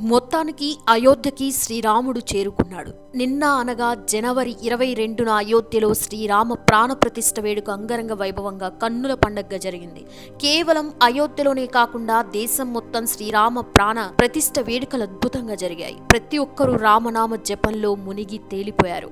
మొత్తానికి అయోధ్యకి శ్రీరాముడు చేరుకున్నాడు. నిన్న అనగా జనవరి ఇరవై రెండున అయోధ్యలో శ్రీరామ ప్రాణప్రతిష్ఠ వేడుక అంగరంగ వైభవంగా కన్నుల పండగగా జరిగింది. కేవలం అయోధ్యలోనే కాకుండా దేశం మొత్తం శ్రీరామ ప్రాణ ప్రతిష్ఠ వేడుకలు అద్భుతంగా జరిగాయి. ప్రతి ఒక్కరూ రామనామ జపంలో మునిగి తేలిపోయారు.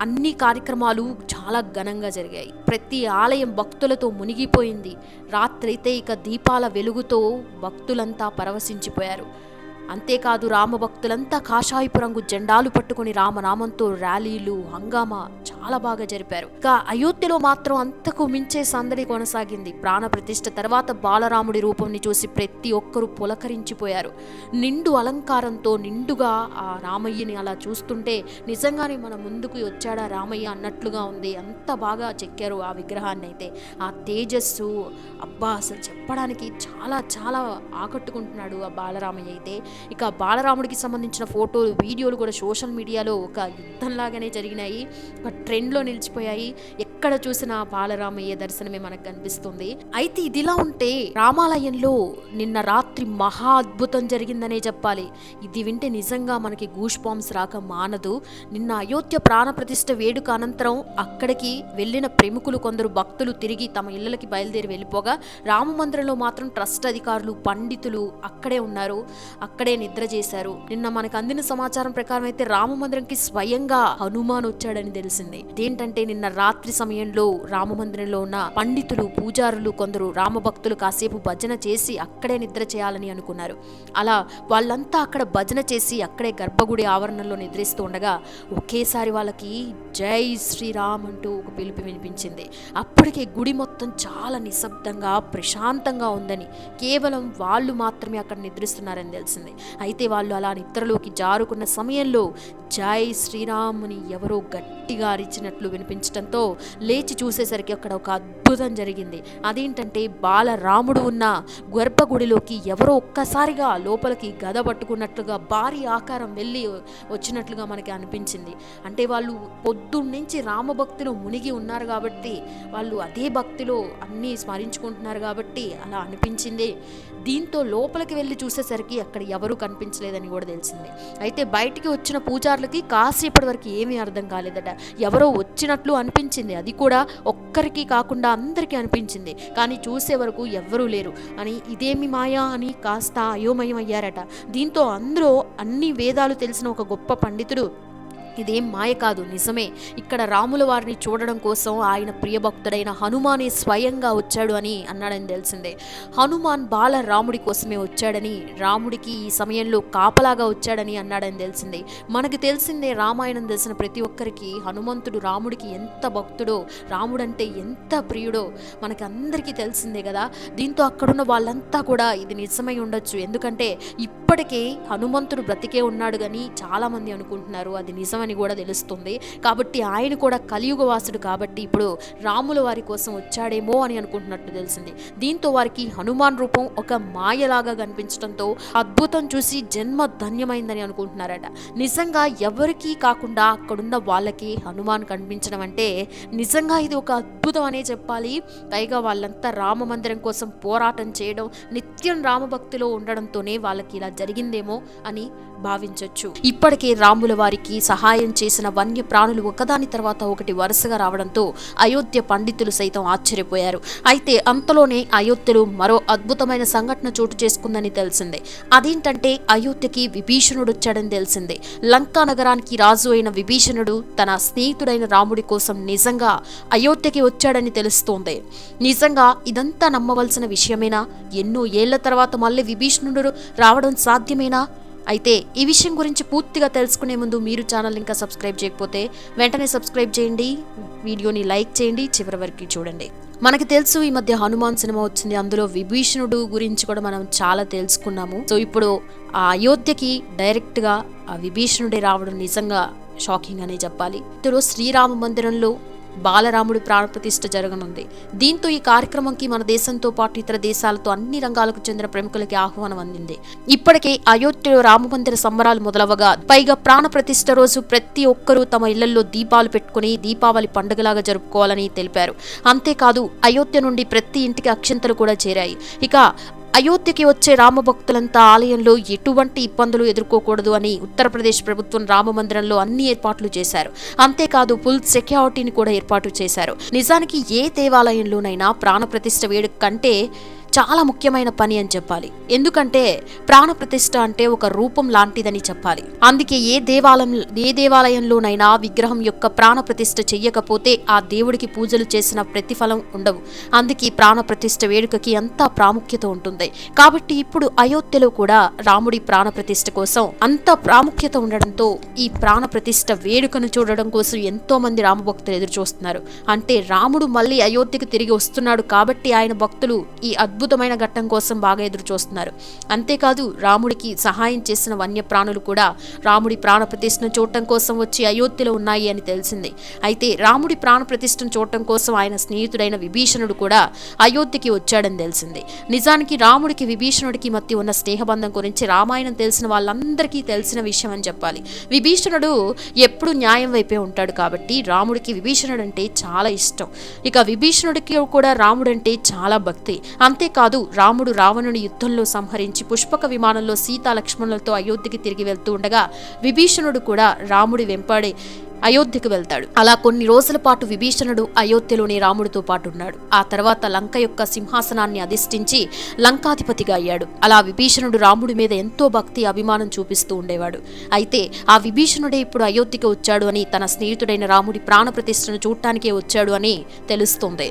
అన్ని కార్యక్రమాలు చాలా ఘనంగా జరిగాయి. ప్రతి ఆలయం భక్తులతో మునిగిపోయింది. రాత్రైతే ఇక దీపాల వెలుగుతో భక్తులంతా పరవశించిపోయారు. అంతేకాదు రామభక్తులంతా కాషాయపు రంగు జెండాలు పట్టుకుని రామనామంతో ర్యాలీలు హంగామా చాలా బాగా జరిపారు. ఇక అయోధ్యలో మాత్రం అంతకు మించే సందడి కొనసాగింది. ప్రాణ ప్రతిష్ఠ తర్వాత బాలరాముడి రూపంని చూసి ప్రతి ఒక్కరూ పులకరించిపోయారు. నిండు అలంకారంతో నిండుగా ఆ రామయ్యని అలా చూస్తుంటే నిజంగానే మన ముందుకు వచ్చాడా రామయ్య అన్నట్లుగా ఉంది. అంత బాగా చెక్కారు ఆ విగ్రహాన్ని అయితే ఆ తేజస్సు అబ్బా అసలు చెప్పడానికి చాలా చాలా ఆకట్టుకుంటున్నాడు ఆ బాలరామయ్య అయితే. ఇక బాలరాముడికి సంబంధించిన ఫోటోలు వీడియోలు కూడా సోషల్ మీడియాలో ఒక యుద్ధంలాగానే జరిగినాయి. ఒక ట్రెండ్లో నిలిచిపోయాయి. ఎక్కడ చూసినా బాలరామయ్య దర్శనమే మనకు కనిపిస్తుంది. అయితే ఇదిలా ఉంటే రామాలయంలో నిన్న రాత్రి మహా అద్భుతం జరిగిందనే చెప్పాలి. ఇది వింటే నిజంగా మనకి గూష్ పాంస్ రాక మానదు. నిన్న అయోధ్య ప్రాణప్రతిష్ఠ వేడుక అనంతరం అక్కడికి వెళ్ళిన ప్రముఖులు కొందరు భక్తులు తిరిగి తమ ఇళ్ళకి బయలుదేరి వెళ్ళిపోగా రామ మందిరంలో మాత్రం ట్రస్ట్ అధికారులు పండితులు అక్కడే ఉన్నారు. అక్కడే నిద్ర చేశారు. నిన్న మనకు అందిన సమాచారం ప్రకారం అయితే రామ మందిరంకి స్వయంగా హనుమాన్ వచ్చాడని తెలిసింది. ఏంటంటే నిన్న రాత్రి సమయం సమయంలో రామ మందిరంలో ఉన్న పండితులు పూజారులు కొందరు రామ భక్తులు కాసేపు భజన చేసి అక్కడే నిద్ర చేయాలని అనుకున్నారు. అలా వాళ్ళంతా అక్కడ భజన చేసి అక్కడే గర్భగుడి ఆవరణలో నిద్రిస్తూ ఉండగా ఒకేసారి వాళ్ళకి జై శ్రీరామ్ అంటూ ఒక పిలుపు వినిపించింది. అప్పటికే గుడి మొత్తం చాలా నిశ్శబ్దంగా ప్రశాంతంగా ఉందని కేవలం వాళ్ళు మాత్రమే అక్కడ నిద్రిస్తున్నారని తెలిసింది. అయితే వాళ్ళు అలా నిద్రలోకి జారుకున్న సమయంలో జై శ్రీరామ్ అని ఎవరో గట్టిగా అరిచినట్లు వినిపించడంతో లేచి చూసేసరికి అక్కడ ఒక అద్భుతం జరిగింది. అదేంటంటే బాలరాముడు ఉన్న గర్భగుడిలోకి ఎవరో ఒక్కసారిగా లోపలికి గద పట్టుకున్నట్లుగా భారీ ఆకారం వెళ్ళి వచ్చినట్లుగా మనకి అనిపించింది. అంటే వాళ్ళు పొద్దున్నుంచి రామభక్తిలో మునిగి ఉన్నారు కాబట్టి వాళ్ళు అదే భక్తిలో అన్నీ స్మరించుకుంటున్నారు కాబట్టి అలా అనిపించింది. దీంతో లోపలికి వెళ్ళి చూసేసరికి అక్కడ ఎవరూ కనిపించలేదని కూడా తెలిసింది. అయితే బయటికి వచ్చిన పూజారులకి కాసేపటి వరకు ఏమీ అర్థం కాలేదట. ఎవరో వచ్చినట్లు అనిపించింది. అది కూడా ఒక్కరికి కాకుండా అందరికీ అనిపించింది. కానీ చూసే వరకు ఎవ్వరూ లేరు. అని ఇదేమి మాయా అని కాస్త అయోమయం అయ్యారట. దీంతో అందరూ అన్ని వేదాలు తెలిసిన ఒక గొప్ప పండితుడు ఇదేం మాయ కాదు నిజమే. ఇక్కడ రాముల వారిని చూడడం కోసం ఆయన ప్రియభక్తుడైన హనుమానే స్వయంగా వచ్చాడు అని అన్నాడని తెలిసిందే. హనుమాన్ బాల రాముడి కోసమే వచ్చాడని రాముడికి ఈ సమయంలో కాపలాగా వచ్చాడని అన్నాడని తెలిసిందే. మనకు తెలిసిందే రామాయణం తెలిసిన ప్రతి ఒక్కరికి హనుమంతుడు రాముడికి ఎంత భక్తుడో రాముడంటే ఎంత ప్రియుడో మనకి అందరికీ తెలిసిందే కదా. దీంతో అక్కడున్న వాళ్ళంతా కూడా ఇది నిజమై ఉండొచ్చు. ఎందుకంటే ఇప్పటికే హనుమంతుడు బ్రతికే ఉన్నాడు కానీ చాలామంది అనుకుంటున్నారు. అది అని కూడా తెలుస్తుంది. కాబట్టి ఆయన కూడా కలియుగవాసుడు కాబట్టి ఇప్పుడు రాముల వారి కోసం వచ్చాడేమో అని అనుకుంటున్నట్టు తెలిసింది. దీంతో వారికి హనుమాన్ రూపం ఒక మాయలాగా కనిపించడంతో అద్భుతం చూసి జన్మ ధన్యమైందని అనుకుంటున్నారట. నిజంగా ఎవరికీ కాకుండా అక్కడున్న వాళ్ళకి హనుమాన్ కనిపించడం అంటే నిజంగా ఇది ఒక అద్భుతం అనే చెప్పాలి. పైగా వాళ్ళంతా రామ మందిరం కోసం పోరాటం చేయడం నిత్యం రామభక్తిలో ఉండడంతోనే వాళ్ళకి ఇలా జరిగిందేమో అని భావించవచ్చు ఇప్పటికే రాముల వారికి సహాయం చేసిన వన్య ప్రాణులు ఒకదాని తర్వాత ఒకటి వరుసగా రావడంతో అయోధ్య పండితులు సైతం ఆశ్చర్యపోయారు. అయితే అంతలోనే అయోధ్యలో మరో అద్భుతమైన సంఘటన చోటు చేసుకుందని తెలిసిందే. అదేంటంటే అయోధ్యకి విభీషణుడు వచ్చాడని తెలిసిందే. లంకా నగరానికి రాజు అయిన విభీషణుడు తన స్నేహితుడైన రాముడి కోసం నిజంగా అయోధ్యకి వచ్చాడని తెలుస్తోంది. నిజంగా ఇదంతా నమ్మవలసిన విషయమేనా? ఎన్నో ఏళ్ళ తర్వాత మళ్ళీ విభీషణుడు రావడం సాధ్యమేనా? అయితే ఈ విషయం గురించి పూర్తిగా తెలుసుకునే ముందు మీరు ఛానల్ ఇంకా సబ్స్క్రైబ్ చేయకపోతే వెంటనే సబ్స్క్రైబ్ చేయండి వీడియోని లైక్ చేయండి చివరి వరకు చూడండి. మనకి తెలుసు ఈ మధ్య హనుమాన్ సినిమా వచ్చింది అందులో విభీషణుడు గురించి కూడా మనం చాలా తెలుసుకున్నాము. సో ఇప్పుడు ఆ అయోధ్యకి డైరెక్ట్గా ఆ విభీషణుడే రావడం నిజంగా షాకింగ్ అనే చెప్పాలి. ఇందులో శ్రీరామ మందిరంలో బాలరాముడి ప్రాణప్రతిష్ఠ జరగనుంది. దీంతో ఈ కార్యక్రమంకి మన దేశంతో పాటు ఇతర దేశాలతో అన్ని రంగాలకు చెందిన ప్రముఖులకి ఆహ్వానం అందింది. ఇప్పటికే అయోధ్యలో రామమందిర సంబరాలు మొదలవగా పైగా ప్రాణప్రతిష్ఠ రోజు ప్రతి ఒక్కరూ తమ ఇళ్ళలో దీపాలు పెట్టుకుని దీపావళి పండుగలాగా జరుపుకోవాలని తెలిపారు. అంతేకాదు అయోధ్య నుండి ప్రతి ఇంటికి అక్షంతలు కూడా చేరాయి. ఇక అయోధ్యకి వచ్చే రామభక్తులంతా ఆలయంలో ఎటువంటి ఇబ్బందులు ఎదుర్కోకూడదు అని ఉత్తరప్రదేశ్ ప్రభుత్వం రామమందిరంలో అన్ని ఏర్పాట్లు చేశారు. అంతేకాదు ఫుల్ సెక్యూరిటీని కూడా ఏర్పాటు చేశారు. నిజానికి ఏ దేవాలయంలోనైనా ప్రాణప్రతిష్ఠ వేడుక కంటే చాలా ముఖ్యమైన పని అని చెప్పాలి. ఎందుకంటే ప్రాణప్రతిష్ఠ అంటే ఒక రూపం లాంటిదని చెప్పాలి. అందుకే ఏ దేవాలయం ఏ దేవాలయంలోనైనా విగ్రహం యొక్క ప్రాణప్రతిష్ఠ చెయ్యకపోతే ఆ దేవుడికి పూజలు చేసిన ప్రతిఫలం ఉండవు. అందుకే ప్రాణప్రతిష్ఠ వేడుకకి అంతా ప్రాముఖ్యత ఉంటుంది. కాబట్టి ఇప్పుడు అయోధ్యలో కూడా రాముడి ప్రాణప్రతిష్ఠ కోసం అంత ప్రాముఖ్యత ఉండడంతో ఈ ప్రాణప్రతిష్ఠ వేడుకను చూడడం కోసం ఎంతో మంది రామభక్తులు ఎదురు చూస్తున్నారు అంటే రాముడు మళ్ళీ అయోధ్యకు తిరిగి వస్తున్నాడు కాబట్టి ఆయన భక్తులు ఈ అద్భుత అద్భుతమైన ఘట్టం కోసం బాగా ఎదురు చూస్తున్నారు అంతేకాదు రాముడికి సహాయం చేసిన వన్యప్రాణులు కూడా రాముడి ప్రాణ ప్రతిష్టను చూడటం కోసం వచ్చి అయోధ్యలో ఉన్నాయి అని తెలిసింది. అయితే రాముడి ప్రాణ ప్రతిష్టను చూడటం కోసం ఆయన స్నేహితుడైన విభీషణుడు కూడా అయోధ్యకి వచ్చాడని తెలిసింది. నిజానికి రాముడికి విభీషణుడికి మధ్య ఉన్న స్నేహబంధం గురించి రామాయణం తెలిసిన వాళ్ళందరికీ తెలిసిన విషయం అని చెప్పాలి. విభీషణుడు ఎప్పుడు న్యాయం వైపే ఉంటాడు కాబట్టి రాముడికి విభీషణుడు అంటే చాలా ఇష్టం. ఇక విభీషణుడికి కూడా రాముడంటే చాలా భక్తి. అంతే అంతేకాదు రాముడు రావణుని యుద్ధంలో సంహరించి పుష్పక విమానంలో సీతా లక్ష్మణులతో అయోధ్యకి తిరిగి వెళ్తూ ఉండగా విభీషణుడు కూడా రాముడి వెంపాడే అయోధ్యకు వెళ్తాడు. అలా కొన్ని రోజుల పాటు విభీషణుడు అయోధ్యలోని రాముడితో పాటు ఉన్నాడు. ఆ తర్వాత లంక యొక్క సింహాసనాన్ని అధిష్ఠించి లంకాధిపతిగా అయ్యాడు. అలా విభీషణుడు రాముడి మీద ఎంతో భక్తి అభిమానం చూపిస్తూ ఉండేవాడు. అయితే ఆ విభీషణుడే ఇప్పుడు అయోధ్యకి వచ్చాడు అని తన స్నేహితుడైన రాముడి ప్రాణప్రతిష్టను చూడటానికే వచ్చాడు అని తెలుస్తుంది.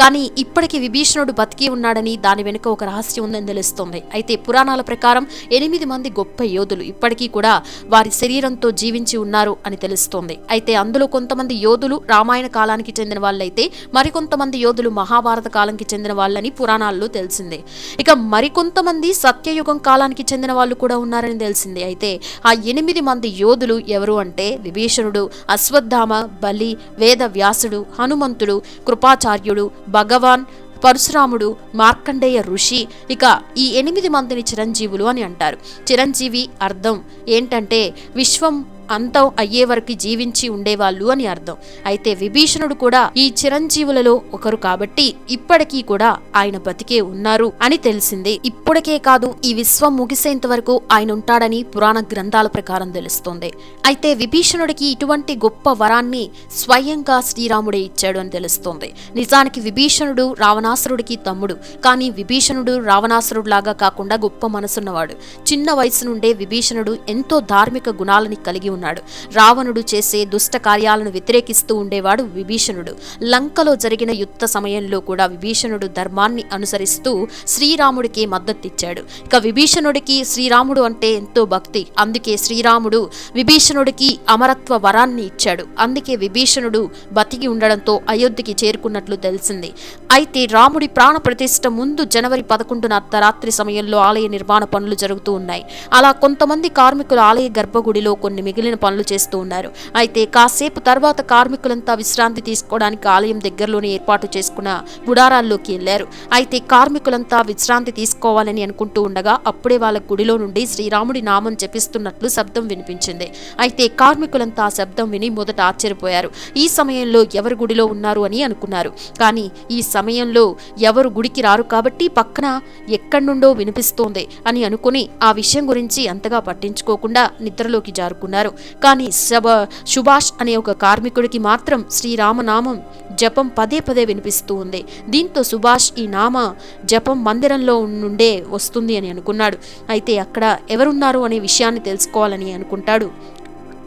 కానీ ఇప్పటికి విభీషణుడు బతికి ఉన్నాడని దాని వెనుక ఒక రహస్యం ఉందని తెలుస్తోంది. అయితే పురాణాల ప్రకారం ఎనిమిది మంది గొప్ప యోధులు ఇప్పటికీ కూడా వారి శరీరంతో జీవించి ఉన్నారు అని తెలుస్తోంది. అయితే అందులో కొంతమంది యోధులు రామాయణ కాలానికి చెందిన వాళ్ళైతే మరికొంతమంది యోధులు మహాభారత కాలానికి చెందిన వాళ్ళని పురాణాల్లో తెలిసిందే. ఇక మరికొంతమంది సత్యయుగం కాలానికి చెందిన వాళ్ళు కూడా ఉన్నారని తెలిసింది. అయితే ఆ ఎనిమిది మంది యోధులు ఎవరు అంటే విభీషణుడు అశ్వత్థామ బలి వేద వ్యాసుడు హనుమంతుడు కృపాచార్యుడు భగవాన్ పరశురాముడు మార్కండేయ ఋషి. ఇక ఈ ఎనిమిది మందిని చిరంజీవులు అని అంటారు. చిరంజీవి అర్థం ఏంటంటే విశ్వం అంతం అయ్యే వరకు జీవించి ఉండేవాళ్ళు అని అర్థం. అయితే విభీషణుడు కూడా ఈ చిరంజీవులలో ఒకరు కాబట్టి ఇప్పటికీ కూడా ఆయన బతికే ఉన్నారు అని తెలిసింది. ఇప్పటికే కాదు ఈ విశ్వం ముగిసేంత వరకు ఆయన ఉంటాడని పురాణ గ్రంథాల ప్రకారం తెలుస్తోంది. అయితే విభీషణుడికి ఇటువంటి గొప్ప వరాన్ని స్వయంగా శ్రీరాముడే ఇచ్చాడు అని తెలుస్తోంది. నిజానికి విభీషణుడు రావణాసురుడికి తమ్ముడు. కానీ విభీషణుడు రావణాసురుడిలాగా కాకుండా గొప్ప మనసున్నవాడు. చిన్న వయసు నుండే విభీషణుడు ఎంతో ధార్మిక గుణాలని కలిగి ఉన్నాడు. రావణుడు చేసే దుష్ట కార్యాలను వ్యతిరేకిస్తూ ఉండేవాడు విభీషణుడు. లంకలో జరిగిన యుద్ధ సమయంలో కూడా విభీషణుడు ధర్మాన్ని అనుసరిస్తూ శ్రీరాముడికి మద్దతిచ్చాడు. ఇక విభీషణుడికి శ్రీరాముడు అంటే ఎంతో భక్తి. అందుకే శ్రీరాముడు విభీషణుడికి అమరత్వ వరాన్ని ఇచ్చాడు. అందుకే విభీషణుడు బతికి ఉండడంతో అయోధ్యకి చేరుకున్నట్లు తెలిసింది. అయితే రాముడి ప్రాణ ప్రతిష్ట ముందు జనవరి పదకొండున అర్ధరాత్రి సమయంలో ఆలయ నిర్మాణ పనులు జరుగుతూ ఉన్నాయి. అలా కొంతమంది కార్మికులు ఆలయ గర్భగుడిలో కొన్ని మిగిలిన పనులు చేస్తూ ఉన్నారు. అయితే కాసేపు తర్వాత కార్మికులంతా విశ్రాంతి తీసుకోవడానికి ఆలయం దగ్గరలోనే ఏర్పాటు చేసుకున్న గుడారాల్లోకి వెళ్ళారు అయితే కార్మికులంతా విశ్రాంతి తీసుకోవాలని అనుకుంటూ ఉండగా అప్పుడే వాళ్ళ గుడిలో నుండి శ్రీరాముడి నామం జపిస్తున్నట్లు శబ్దం వినిపించింది. అయితే కార్మికులంతా ఆ శబ్దం విని మొదట ఆశ్చర్యపోయారు. ఈ సమయంలో ఎవరు గుడిలో ఉన్నారు అని అనుకున్నారు. కానీ ఈ సమయంలో ఎవరు గుడికి రారు కాబట్టి పక్కన ఎక్కడి నుండో వినిపిస్తోంది అని అనుకుని ఆ విషయం గురించి అంతగా పట్టించుకోకుండా నిద్రలోకి జారుకున్నారు. కానీ శబ సుభాష్ అనే ఒక కార్మికుడికి మాత్రం శ్రీరామనామం జపం పదే పదే వినిపిస్తూ ఉంది. దీంతో సుభాష్ ఈ నామ జపం మందిరంలో నుండే వస్తుంది అని అనుకున్నాడు. అయితే అక్కడ ఎవరున్నారు అనే విషయాన్ని తెలుసుకోవాలని అనుకుంటాడు.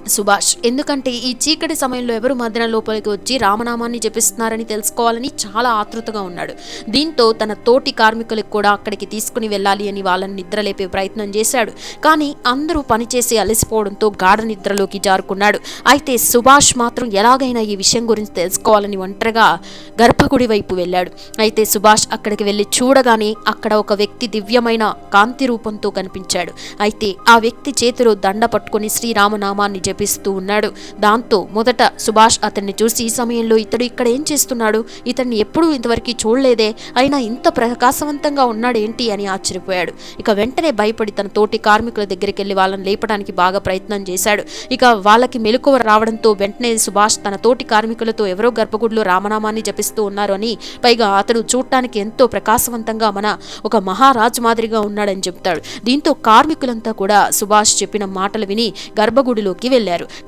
సుభాష్ ఎందుకంటే ఈ చీకటి సమయంలో ఎవరు మధ్యన లోపలికి వచ్చి రామనామాన్ని జపిస్తున్నారని తెలుసుకోవాలని చాలా ఆతృతగా ఉన్నాడు. దీంతో తన తోటి కార్మికులకు కూడా అక్కడికి తీసుకుని వెళ్ళాలి అని వాళ్ళని నిద్రలేపే ప్రయత్నం చేశాడు. కానీ అందరూ పనిచేసి అలసిపోవడంతో గాఢ నిద్రలోకి జారుకున్నాడు. అయితే సుభాష్ మాత్రం ఎలాగైనా ఈ విషయం గురించి తెలుసుకోవాలని ఒంటరిగా గర్భగుడి వైపు వెళ్ళాడు. అయితే సుభాష్ అక్కడికి వెళ్ళి చూడగానే అక్కడ ఒక వ్యక్తి దివ్యమైన కాంతి రూపంతో కనిపించాడు. అయితే ఆ వ్యక్తి చేతిలో దండ పట్టుకొని శ్రీరామనామాన్ని జపిస్తూ ఉన్నాడు. దాంతో మొదట సుభాష్ అతన్ని చూసి ఈ సమయంలో ఇతడు ఇక్కడ ఏం చేస్తున్నాడు? ఇతన్ని ఎప్పుడూ ఇంతవరకు చూడలేదే. అయినా ఇంత ప్రకాశవంతంగా ఉన్నాడేంటి అని ఆశ్చర్యపోయాడు. ఇక వెంటనే భయపడి తన తోటి కార్మికుల దగ్గరికి వెళ్ళి వాళ్ళని లేపడానికి బాగా ప్రయత్నం చేశాడు. ఇక వాళ్ళకి మెలకువ రావడంతో వెంటనే సుభాష్ తన తోటి కార్మికులతో ఎవరో గర్భగుడిలో రామనామాన్ని జపిస్తూ ఉన్నారు అని పైగా అతడు చూడటానికి ఎంతో ప్రకాశవంతంగా మన ఒక మహారాజు మాదిరిగా ఉన్నాడని చెప్తాడు. దీంతో కార్మికులంతా కూడా సుభాష్ చెప్పిన మాటలు విని గర్భగుడిలోకి వెళ్ళారు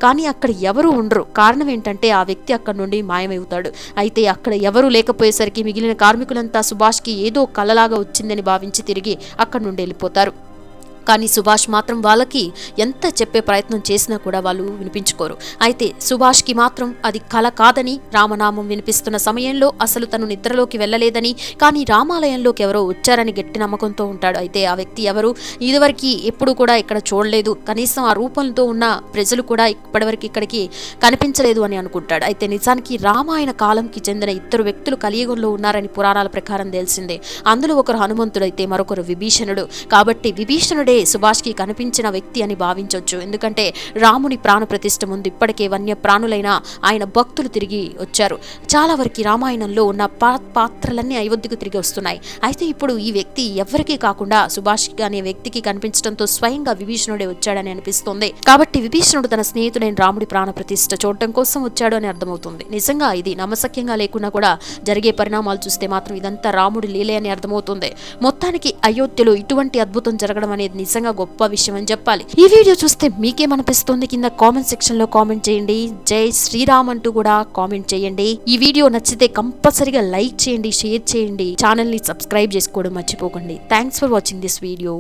కానీ అక్కడ ఎవరు ఉండరు. కారణం ఏంటంటే ఆ వ్యక్తి అక్కడ నుండి మాయమవుతాడు. అయితే అక్కడ ఎవరు లేకపోయేసరికి మిగిలిన కార్మికులంతా సుభాష్కి ఏదో కలలాగా వచ్చిందని భావించి తిరిగి అక్కడి నుండి వెళ్ళిపోతారు. కానీ సుభాష్ మాత్రం వాళ్ళకి ఎంత చెప్పే ప్రయత్నం చేసినా కూడా వాళ్ళు వినిపించుకోరు. అయితే సుభాష్కి మాత్రం అది కల కాదని రామనామం వినిపిస్తున్న సమయంలో అసలు తను నిద్రలోకి వెళ్ళలేదని కానీ రామాలయంలోకి ఎవరో వచ్చారని గట్టి నమ్మకంతో ఉంటాడు. అయితే ఆ వ్యక్తి ఎవరు? ఇదివరకు ఎప్పుడు కూడా ఇక్కడ చూడలేదు. కనీసం ఆ రూపంతో ఉన్న ప్రజలు కూడా ఇప్పటివరకు ఇక్కడికి కనిపించలేదు అని అనుకుంటాడు. అయితే నిజానికి రామాయణ కాలంకి చెందిన ఇద్దరు వ్యక్తులు కలియుగంలో ఉన్నారని పురాణాల ప్రకారం తెలిసిందే. అందులో ఒకరు హనుమంతుడైతే మరొకరు విభీషణుడు. కాబట్టి విభీషణుడే సుభాష్కి కనిపించిన వ్యక్తి అని భావించవచ్చు ఎందుకంటే రాముని ప్రాణ ప్రతిష్ట ముందు ఇప్పటికే వన్య ప్రాణులైన ఆయన భక్తులు తిరిగి వచ్చారు. చాలా వరకు రామాయణంలో ఉన్న పా పాత్రలన్నీ అయోధ్యకు తిరిగి వస్తున్నాయి. అయితే ఇప్పుడు ఈ వ్యక్తి ఎవరికీ కాకుండా సుభాష్ అనే వ్యక్తికి కనిపించడంతో స్వయంగా విభీషణుడే వచ్చాడని అనిపిస్తుంది. కాబట్టి విభీషణుడు తన స్నేహితుడైన రాముడి ప్రాణ ప్రతిష్ఠ చూడటం కోసం వచ్చాడు అని అర్థమవుతుంది. నిజంగా ఇది నమ్మశక్యంగా లేకున్నా కూడా జరిగే పరిణామాలు చూస్తే మాత్రం ఇదంతా రాముడి లీలే అని అర్థమవుతుంది. మొత్తానికి అయోధ్యలో ఇటువంటి అద్భుతం జరగడం అనేది నిజంగా గొప్ప విషయం అని చెప్పాలి. ఈ వీడియో చూస్తే మీకేమనిపిస్తుంది కింద కామెంట్ సెక్షన్లో కామెంట్ చేయండి. జై శ్రీరామ్ అంటూ కూడా కామెంట్ చేయండి. ఈ వీడియో నచ్చితే కంపల్సరీగా లైక్ చేయండి షేర్ చేయండి. ఛానల్ని సబ్స్క్రైబ్ చేసుకోవడం మర్చిపోకండి. Thanks for watching this video